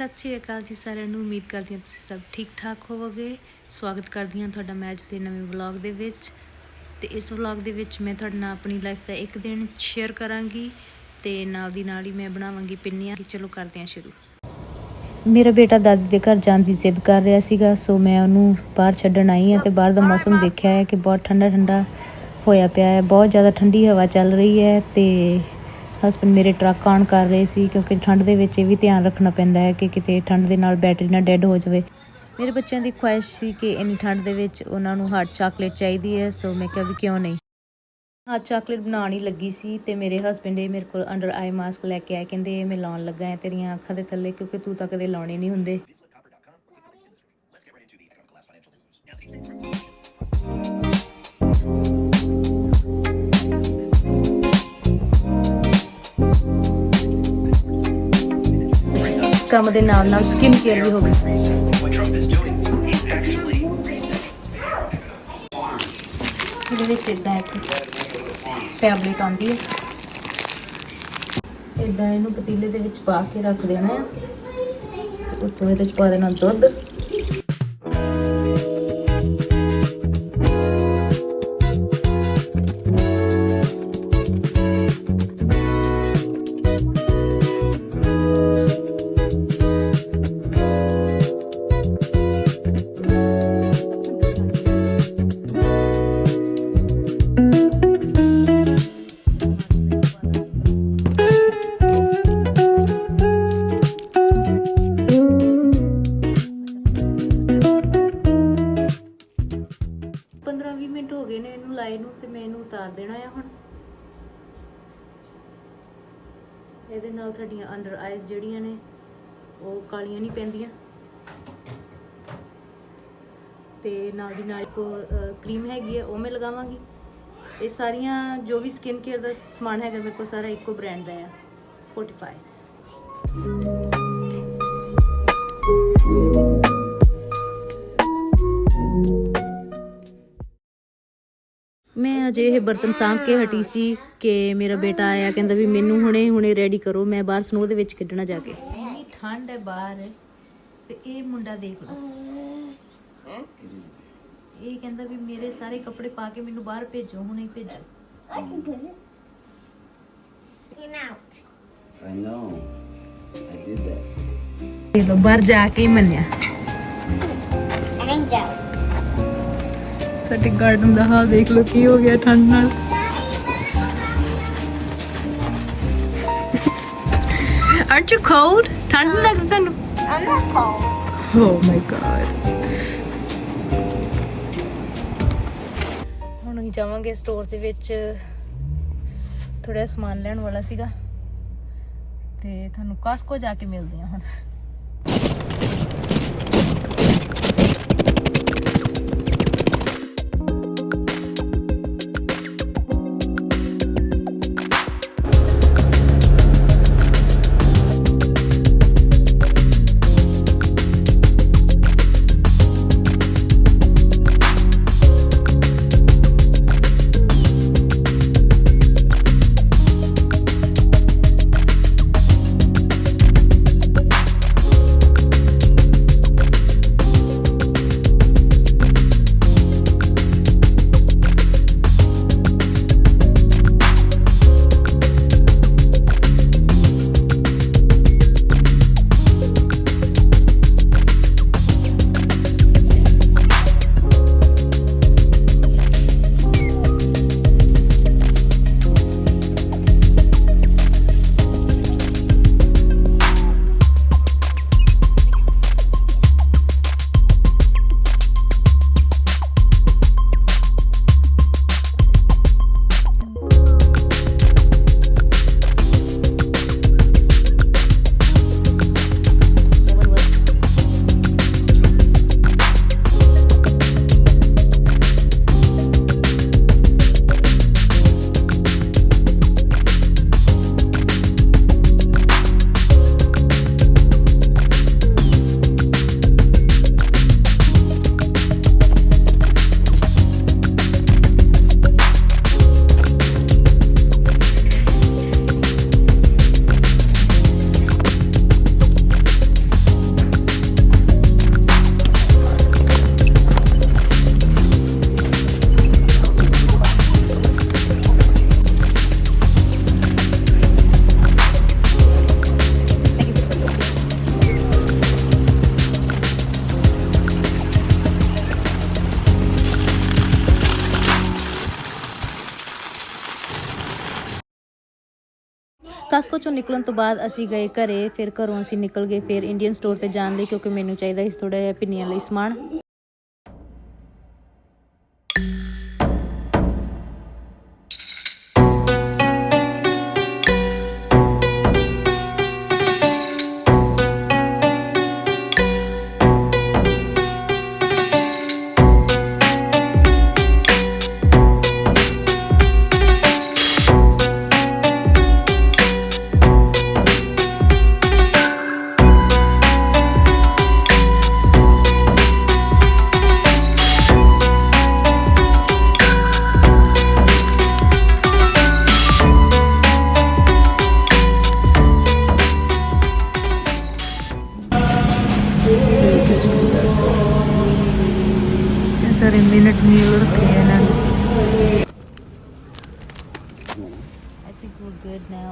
ਸਤਿ ਸ਼੍ਰੀ ਅਕਾਲ ਜੀ ਸਾਰਿਆਂ ਨੂੰ, ਉਮੀਦ ਕਰਦੀ ਹਾਂ ਤੁਸੀਂ ਸਭ ਠੀਕ ਠਾਕ ਹੋਵੋਗੇ। ਸਵਾਗਤ ਕਰਦੀ ਹਾਂ ਤੁਹਾਡਾ ਮੈਚ ਦੇ ਨਵੇਂ ਵਲੌਗ ਦੇ ਵਿੱਚ। ਤੇ ਇਸ ਵਲੌਗ ਦੇ ਵਿੱਚ ਮੈਂ ਤੁਹਾਡੇ ਨਾਲ ਆਪਣੀ ਲਾਈਫ ਦਾ ਇੱਕ ਦਿਨ ਸ਼ੇਅਰ ਕਰਾਂਗੀ ਤੇ ਨਾਲ ਦੀ ਨਾਲ ਹੀ ਮੈਂ ਬਣਾਵਾਂਗੀ ਪਿੰਨੀਆਂ। ਕਿ ਚਲੋ ਕਰਦੇ ਹਾਂ ਸ਼ੁਰੂ। ਮੇਰਾ ਬੇਟਾ ਦਾਦੀ ਦੇ ਘਰ ਜਾਣ ਦੀ ਜ਼ਿੱਦ ਕਰ ਰਿਹਾ ਸੀਗਾ, ਸੋ ਮੈਂ ਉਹਨੂੰ ਬਾਹਰ ਛੱਡਣ ਆਈ ਹਾਂ ਤੇ ਬਾਹਰ ਦਾ ਮੌਸਮ ਦੇਖਿਆ ਹੈ ਕਿ ਬਹੁਤ ਠੰਡਾ ਠੰਡਾ ਹੋਇਆ ਪਿਆ ਹੈ, ਬਹੁਤ ਜ਼ਿਆਦਾ ਠੰਡੀ ਹਵਾ ਚੱਲ ਰਹੀ ਹੈ ਤੇ ਹਸਬੰਡ ਮੇਰੇ ਟਰੱਕ ਆਨ ਕਰ ਰਹੇ ਸੀ ਕਿਉਂਕਿ ਠੰਡ ਦੇ ਵਿੱਚ ਇਹ ਵੀ ਧਿਆਨ ਰੱਖਣਾ ਪੈਂਦਾ ਹੈ ਕਿ ਕਿਤੇ ਠੰਡ ਦੇ ਨਾਲ ਬੈਟਰੀ ਨਾ ਡੈੱਡ ਹੋ ਜਾਵੇ। ਮੇਰੇ ਬੱਚਿਆਂ ਦੀ ਖੁਆਇਸ਼ ਸੀ ਕਿ ਇੰਨੀ ਠੰਡ ਦੇ ਵਿੱਚ ਉਹਨਾਂ ਨੂੰ ਹਾਟ ਚਾਕਲੇਟ ਚਾਹੀਦੀ ਹੈ ਸੋ ਮੈਂ ਕਿਹਾ ਵੀ ਕਿਉਂ ਨਹੀਂ। ਹਾਟ ਚਾਕਲੇਟ ਬਣਾਉਣ ਹੀ ਲੱਗੀ ਸੀ ਤੇ ਮੇਰੇ ਹਸਬੰਡ ਇਹ ਮੇਰੇ ਕੋਲ ਅੰਡਰ ਆਈ ਮਾਸਕ ਲੈ ਕੇ ਆਏ, ਕਹਿੰਦੇ ਇਹ ਮੈਂ ਲਾਉਣ ਲੱਗਾ ਹੈ ਤੇਰੀਆਂ ਅੱਖਾਂ ਦੇ ਥੱਲੇ ਕਿਉਂਕਿ ਤੂੰ ਤਾਂ ਕਦੇ ਲਾਉਣੇ ਨਹੀਂ ਹੁੰਦੇ। ਕੰਮ ਦੇ ਨਾਲ ਨਾਲ ਸਕਿਨ ਕੇਅਰ ਵੀ ਹੋ ਗਈ। ਇਹਦੇ ਵਿੱਚ ਇਦਾਂ ਇੱਕ ਟੈਬਲੇਟ ਆਉਂਦੀ ਹੈ। ਇਦਾਂ ਇਹਨੂੰ ਪਤੀਲੇ ਦੇ ਵਿੱਚ ਪਾ ਕੇ ਰੱਖ ਦੇਣਾ ਹੈ। ਤੇ ਇਹਦੇ ਵਿੱਚ ਪਾ ਦੇਣਾ ਦੁੱਧ। ਪੰਦਰਾਂ 20 ਮਿੰਟ ਹੋ ਗਏ ਨੇ ਇਹਨੂੰ ਲਾਏ ਨੂੰ ਤੇ ਮੈਂ ਇਹਨੂੰ ਉਤਾਰ ਦੇਣਾ ਆ ਹੁਣ। ਇਹਦੇ ਨਾਲ ਤੁਹਾਡੀਆਂ ਅੰਡਰ ਆਈਜ਼ ਜਿਹੜੀਆਂ ਨੇ, ਉਹ ਕਾਲੀਆਂ ਨਹੀਂ ਪੈਂਦੀਆਂ। ਤੇ ਨਾਲ ਦੀ ਨਾਲ ਇੱਕ ਕਰੀਮ ਹੈਗੀ ਹੈ ਉਹ ਮੈਂ ਲਗਾਵਾਂਗੀ। ਇਹ ਸਾਰੀਆਂ ਜੋ ਵੀ ਸਕਿਨ ਕੇਅਰ ਦਾ ਸਮਾਨ ਹੈਗਾ, ਮੇਰੇ ਕੋਲ ਸਾਰਾ ਇੱਕੋ ਬ੍ਰਾਂਡ ਦਾ ਆ 45 ਅਜੇ ਇਹ ਬਰਤਨ ਸਾਂਭ ਕੇ ਹਟੀ ਸੀ ਕਿ ਮੇਰਾ ਬੇਟਾ ਆਇਆ ਕਹਿੰਦਾ ਵੀ ਮੈਨੂੰ ਹੁਣੇ ਹੁਣੇ ਰੈਡੀ ਕਰੋ ਮੈਂ ਬਾਹਰ ਸਨੋ ਦੇ ਵਿੱਚ ਖੇਡਣਾ ਜਾ ਕੇ ਇੰਨੀ ਠੰਡ ਹੈ ਬਾਹਰ ਤੇ ਇਹ ਮੁੰਡਾ ਦੇਖ ਲਓ ਇਹ ਕਹਿੰਦਾ ਵੀ ਮੇਰੇ ਸਾਰੇ ਕੱਪੜੇ ਪਾ ਕੇ ਮੈਨੂੰ ਬਾਹਰ ਭੇਜੋ ਹੁਣੇ ਭੇਜੋ I can put it in out. I know. I did that. ਦੇਖ ਲਓ ਬਾਹਰ ਜਾ ਕੇ ਹੀ ਮੰਨਿਆ ਸਾਡੇ ਗਾਰਡਨ ਦਾ ਹਾਲ ਦੇਖ ਲਓ ਕੀ ਹੋ ਗਿਆ ਠੰਡ ਨਾਲ Aren't you cold? ਠੰਡ ਲੱਗਦੀ ਤੁਹਾਨੂੰ I'm not cold. Oh my god. ਹੁਣ ਅਸੀਂ ਜਾਵਾਂਗੇ ਸਟੋਰ ਦੇ ਵਿੱਚ ਥੋੜਾ ਸਮਾਨ ਲੈਣ ਵਾਲਾ ਸੀਗਾ ਤੇ ਤੁਹਾਨੂੰ ਕਾਸਕੋ ਜਾ ਕੇ ਮਿਲਦੇ ਹਾਂ ਹੁਣ ਚੋਂ ਨਿਕਲਣ ਤੋਂ ਬਾਅਦ ਅਸੀਂ ਗਏ ਘਰੇ, ਫਿਰ ਘਰੋਂ ਅਸੀਂ ਨਿਕਲ ਗਏ, ਫਿਰ ਇੰਡੀਅਨ ਸਟੋਰ ਤੇ ਜਾਣ ਲਈ, ਕਿਉਂਕਿ ਮੈਨੂੰ ਚਾਹੀਦਾ ਸੀ ਥੋੜਾ ਜਿਹਾ ਪਿੰਨੀਆਂ ਲਈ ਸਮਾਨ। ਇਹ ਸਾਰੇ ਮਿੰਟ ਮੀਲ ਰੱਖੇ ਆ ਇਹਨਾਂ ਨੇ I think we're good now.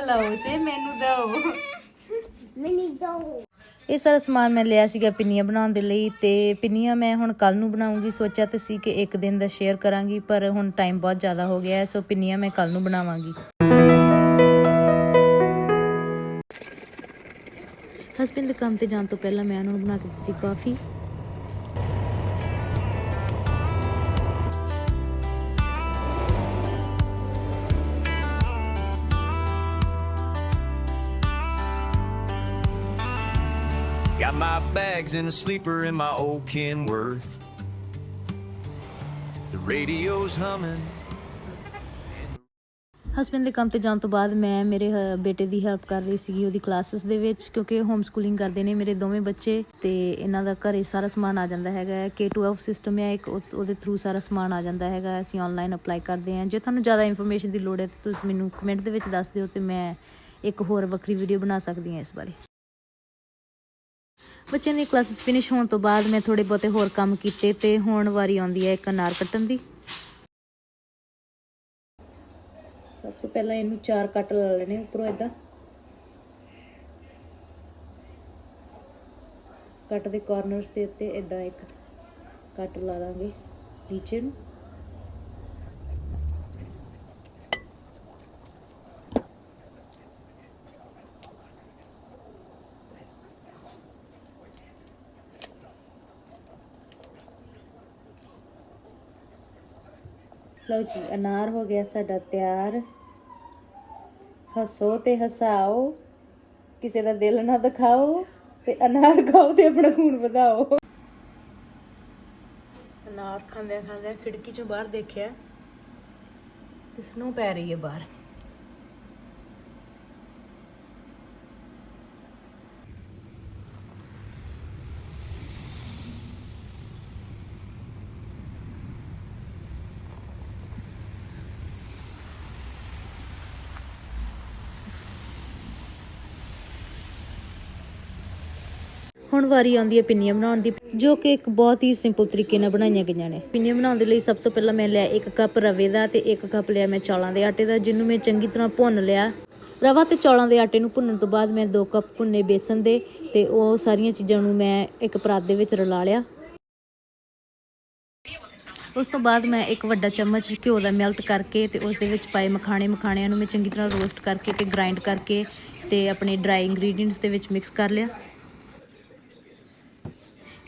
ਲਓ ਸੇ ਮੈਨੂੰ ਦਿਓ। Mini do. ਇਹ ਸਾਰਾ ਸਮਾਨ ਮੈਂ ਲਿਆ ਸੀਗਾ ਪਿੰਨੀਆਂ ਬਣਾਉਣ ਦੇ ਲਈ ਤੇ ਪਿੰਨੀਆਂ ਮੈਂ ਹੁਣ ਕੱਲ ਨੂੰ ਬਣਾਉਂਗੀ। ਸੋਚਿਆ ਤੇ ਸੀ ਕਿ ਇੱਕ ਦਿਨ ਦਾ ਸ਼ੇਅਰ ਕਰਾਂਗੀ ਪਰ ਹੁਣ ਟਾਈਮ ਬਹੁਤ ਜ਼ਿਆਦਾ ਹੋ ਗਿਆ ਸੋ ਪਿੰਨੀਆਂ ਮੈਂ ਕੱਲ ਨੂੰ ਬਣਾਵਾਂਗੀ। ਹਸਬੰਦ ਦੇ ਕੰਮ ਤੇ ਜਾਣ ਤੋਂ ਪਹਿਲਾਂ ਮੈਂ ਉਹਨਾਂ ਨੂੰ ਬਣਾ ਕੇ ਦਿੱਤੀ ਕਾਫੀ my bags and a sleeper in my old Kenworth. The radio's humming. Husband ਦੇ ਕੰਮ ਤੇ ਜਾਣ ਤੋਂ ਬਾਅਦ ਮੈਂ ਮੇਰੇ ਹ- ਬੇਟੇ ਦੀ ਹੈਲਪ ਕਰ ਰਹੀ ਸੀਗੀ ਉਹਦੀ ਕਲਾਸਿਸ ਦੇ ਵਿੱਚ, ਕਿਉਂਕਿ ਹੋਮ ਸਕੂਲਿੰਗ ਕਰਦੇ ਨੇ ਮੇਰੇ ਦੋਵੇਂ ਬੱਚੇ ਤੇ ਇਹਨਾਂ ਦਾ ਘਰੇ ਸਾਰਾ ਸਮਾਨ ਆ ਜਾਂਦਾ ਹੈਗਾ K12 ਸਿਸਟਮ ਹੈ ਇੱਕ, ਉਹ- ਉਹਦੇ ਥਰੂ ਸਾਰਾ ਸਮਾਨ ਆ ਜਾਂਦਾ ਹੈਗਾ ਅਸੀਂ ਆਨਲਾਈਨ ਅਪਲਾਈ ਕਰਦੇ ਹਾਂ ਜੇ ਤੁਹਾਨੂੰ ਜ਼ਿਆਦਾ ਇਨਫੋਰਮੇਸ਼ਨ ਦੀ ਲੋੜ ਹੈ ਤਾਂ ਤੁਸੀਂ ਮੈਨੂੰ ਕਮੈਂਟ ਦੇ ਵਿੱਚ ਦੱਸ ਦਿਓ ਤੇ ਮੈਂ ਇੱਕ ਹੋਰ ਵੱਖਰੀ ਵੀਡੀਓ ਬਣਾ ਸਕਦੀ ਹਾਂ ਇਸ ਬਾਰੇ ਬੱਚਿਆਂ ਦੀ ਕਲਾਸਿਸ ਫਿਨਿਸ਼ ਹੋਣ ਤੋਂ ਬਾਅਦ ਮੈਂ ਥੋੜੇ ਬਹੁਤੇ ਹੋਰ ਕੰਮ ਕੀਤੇ ਤੇ ਹੁਣ ਵਾਰੀ ਆਉਂਦੀ ਹੈ ਇੱਕ ਅਨਾਰ ਕੱਟਣ ਦੀ। ਸਭ ਤੋਂ ਪਹਿਲਾਂ ਇਹਨੂੰ ਚਾਰ ਕੱਟ ਲਾ ਲੈਣੇ ਉੱਪਰੋਂ ਇਦਾਂ ਕੱਟ ਦੇ ਕਾਰਨਰਸ ਦੇ ਉੱਤੇ ਇਦਾਂ ਇੱਕ ਕੱਟ ਲਾ ਦਾਂਗੇ ਨੀਚੇ ਨੂੰ। ਲਓ ਜੀ ਅਨਾਰ ਹੋ ਗਿਆ ਸਾਡਾ ਤਿਆਰ। ਹੱਸੋ ਤੇ ਹਸਾਓ। ਕਿਸੇ ਦਾ ਦਿਲ ਨਾ ਦਿਖਾਓ ਤੇ ਅਨਾਰ ਖਾਓ ਤੇ ਆਪਣਾ ਖੂਨ ਵਧਾਓ। ਅਨਾਰ ਖਾਂਦਿਆਂ ਖਾਂਦਿਆਂ ਖਿੜਕੀ ਚੋਂ ਬਾਹਰ ਦੇਖਿਆ ਤੇ ਸਨੋ ਪੈ ਰਹੀ ਹੈ ਬਾਹਰ। ਹੁਣ ਵਾਰੀ ਆਉਂਦੀ ਹੈ ਪਿੰਨੀਆਂ ਬਣਾਉਣ ਦੀ, ਜੋ ਕਿ ਇੱਕ ਬਹੁਤ ਹੀ ਸਿੰਪਲ ਤਰੀਕੇ ਨਾਲ ਬਣਾਈਆਂ ਗਈਆਂ ਨੇ। ਪਿੰਨੀਆਂ ਬਣਾਉਣ ਦੇ ਲਈ ਸਭ ਤੋਂ ਪਹਿਲਾਂ ਮੈਂ ਲਿਆ ਇੱਕ ਕੱਪ ਰਵੇ ਦਾ ਤੇ ਇੱਕ ਕੱਪ ਲਿਆ ਮੈਂ ਚੌਲਾਂ ਦੇ ਆਟੇ ਦਾ, ਜਿਹਨੂੰ ਮੈਂ ਚੰਗੀ ਤਰ੍ਹਾਂ ਭੁੰਨ ਲਿਆ। ਰਵਾ ਤੇ ਚੌਲਾਂ ਦੇ ਆਟੇ ਨੂੰ ਭੁੰਨਣ ਤੋਂ ਬਾਅਦ ਮੈਂ 2 ਕੱਪ ਭੁੰਨੇ ਬੇਸਨ ਦੇ ਤੇ ਉਹ ਸਾਰੀਆਂ ਚੀਜ਼ਾਂ ਨੂੰ ਮੈਂ ਇੱਕ ਪਰਾਤ ਦੇ ਵਿੱਚ ਰਲਾ ਲਿਆ। ਉਸ ਤੋਂ ਬਾਅਦ ਮੈਂ ਇੱਕ ਵੱਡਾ ਚਮਚ ਘਿਓ ਦਾ ਮੈਲਟ ਕਰਕੇ ਤੇ ਉਸ ਦੇ ਵਿੱਚ ਪਾਏ ਮਖਾਣੇ, ਮਖਾਣਿਆਂ ਨੂੰ ਮੈਂ ਚੰਗੀ ਤਰ੍ਹਾਂ ਰੋਸਟ ਕਰਕੇ ਤੇ ਗ੍ਰਾਈਂਡ ਕਰਕੇ ਤੇ ਆਪਣੇ ਡਰਾਈ ਇੰਗਰੀਡੀਅੰਟਸ ਦੇ ਵਿੱਚ ਮਿਕਸ ਕਰ ਲਿਆ।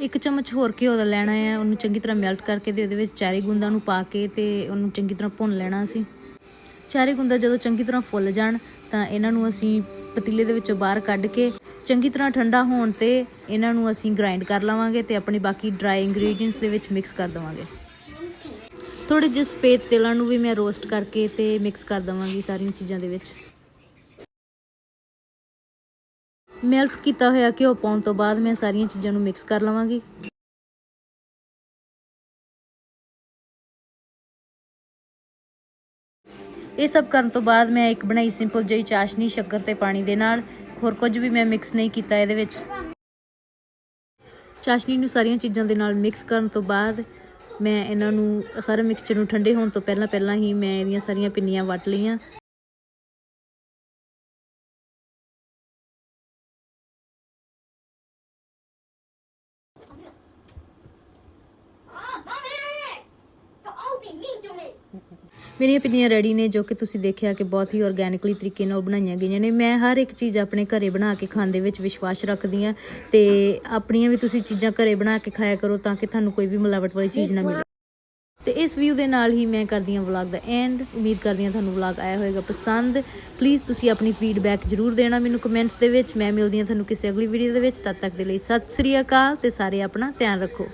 ਇੱਕ ਚਮਚ ਹੋਰ ਘਿਓ ਦਾ ਲੈਣਾ ਹੈ, ਉਹਨੂੰ ਚੰਗੀ ਤਰ੍ਹਾਂ ਮੈਲਟ ਕਰਕੇ ਤੇ ਉਹਦੇ ਵਿੱਚ ਚਾਰੇ ਗੁੰਦਾਂ ਨੂੰ ਪਾ ਕੇ ਤੇ ਉਹਨੂੰ ਚੰਗੀ ਤਰ੍ਹਾਂ ਭੁੰਨ ਲੈਣਾ ਅਸੀਂ ਚਾਰੇ ਗੁੰਦਾ ਜਦੋਂ ਚੰਗੀ ਤਰ੍ਹਾਂ ਫੁੱਲ ਜਾਣ, ਤਾਂ ਇਹਨਾਂ ਨੂੰ ਅਸੀਂ ਪਤੀਲੇ ਦੇ ਵਿੱਚੋਂ ਬਾਹਰ ਕੱਢ ਕੇ ਚੰਗੀ ਤਰ੍ਹਾਂ ਠੰਡਾ ਹੋਣ ਤੇ ਇਹਨਾਂ ਨੂੰ ਅਸੀਂ ਗ੍ਰਾਈਂਡ ਕਰ ਲਵਾਂਗੇ ਤੇ ਆਪਣੀ ਬਾਕੀ ਡਰਾਈ ਇੰਗਰੀਡੀਅੰਟਸ ਦੇ ਵਿੱਚ ਮਿਕਸ ਕਰ ਦਵਾਂਗੇ। ਥੋੜੇ ਜਿਹੇ ਸਫੇਦ ਤਿਲਾਂ ਨੂੰ ਵੀ ਮੈਂ ਰੋਸਟ ਕਰਕੇ ਤੇ ਮਿਕਸ ਕਰ ਦਵਾਂਗੀ ਸਾਰੀਆਂ ਚੀਜ਼ਾਂ ਦੇ ਵਿੱਚ। ਮੈਲਟ ਕੀਤਾ ਹੋਇਆ ਘਿਓ ਪਾਉਣ ਤੋਂ ਬਾਅਦ ਮੈਂ ਸਾਰੀਆਂ ਚੀਜ਼ਾਂ ਨੂੰ ਮਿਕਸ ਕਰ ਲਵਾਂਗੀ। ਇਹ ਸਭ ਕਰਨ ਤੋਂ ਬਾਅਦ ਮੈਂ ਇੱਕ ਬਣਾਈ ਸਿੰਪਲ ਜਿਹੀ ਚਾਸ਼ਨੀ ਸ਼ੱਕਰ ਤੇ ਪਾਣੀ ਦੇ ਨਾਲ, ਹੋਰ ਕੁਝ ਵੀ ਮੈਂ ਮਿਕਸ ਨਹੀਂ ਕੀਤਾ ਇਹਦੇ ਵਿੱਚ। ਚਾਸ਼ਨੀ ਨੂੰ ਸਾਰੀਆਂ ਚੀਜ਼ਾਂ ਦੇ ਨਾਲ ਮਿਕਸ ਕਰਨ ਤੋਂ ਬਾਅਦ ਮੈਂ ਇਹਨਾਂ ਨੂੰ, ਸਾਰੇ ਮਿਕਸਚਰ ਨੂੰ ਠੰਡੇ ਹੋਣ ਤੋਂ ਪਹਿਲਾਂ ਪਹਿਲਾਂ ਹੀ ਮੈਂ ਇਹਦੀਆਂ ਸਾਰੀਆਂ ਪਿੰਨੀਆਂ ਵੱਟ ਲਈਆਂ। ਮੇਰੀਆਂ ਪਿੰਨੀਆਂ ਰੈਡੀ ਨੇ ਜੋ ਕਿ ਤੁਸੀਂ ਦੇਖਿਆ ਕਿ ਬਹੁਤ ਹੀ ਆਰਗੈਨਿਕਲੀ ਤਰੀਕੇ ਨਾਲ ਬਣਾਈਆਂ ਗਈਆਂ ਨੇ। ਮੈਂ ਹਰ ਇੱਕ ਚੀਜ਼ ਆਪਣੇ ਘਰੇ ਬਣਾ ਕੇ ਖਾਣ ਦੇ ਵਿੱਚ ਵਿਸ਼ਵਾਸ ਰੱਖਦੀ ਹਾਂ ਤੇ ਆਪਣੀਆਂ ਵੀ ਤੁਸੀਂ ਚੀਜ਼ਾਂ ਘਰੇ ਬਣਾ ਕੇ ਖਾਇਆ ਕਰੋ ਤਾਂ ਕਿ ਤੁਹਾਨੂੰ ਕੋਈ ਵੀ ਮਿਲਾਵਟ ਵਾਲੀ ਚੀਜ਼ ਨਾ ਮਿਲੇ। ਤੇ ਇਸ ਵੀਡੀਓ ਦੇ ਨਾਲ ਹੀ ਮੈਂ ਕਰਦੀ ਹਾਂ ਵਲੌਗ ਦਾ ਐਂਡ ਉਮੀਦ ਕਰਦੀ ਹਾਂ ਤੁਹਾਨੂੰ ਵਲੌਗ ਆਇਆ ਹੋਵੇਗਾ ਪਸੰਦ। ਪਲੀਜ਼ ਤੁਸੀਂ ਆਪਣੀ ਫੀਡਬੈਕ ਜਰੂਰ ਦੇਣਾ ਮੈਨੂੰ ਕਮੈਂਟਸ ਦੇ ਵਿੱਚ। ਮੈਂ ਮਿਲਦੀ ਹਾਂ ਤੁਹਾਨੂੰ ਕਿਸੇ ਅਗਲੀ ਵੀਡੀਓ ਦੇ ਵਿੱਚ। ਤਦ ਤੱਕ ਦੇ ਲਈ ਸਤਿ ਸ੍ਰੀ ਅਕਾਲ ਤੇ ਸਾਰੇ ਆਪਣਾ ਧਿਆਨ ਰੱਖੋ।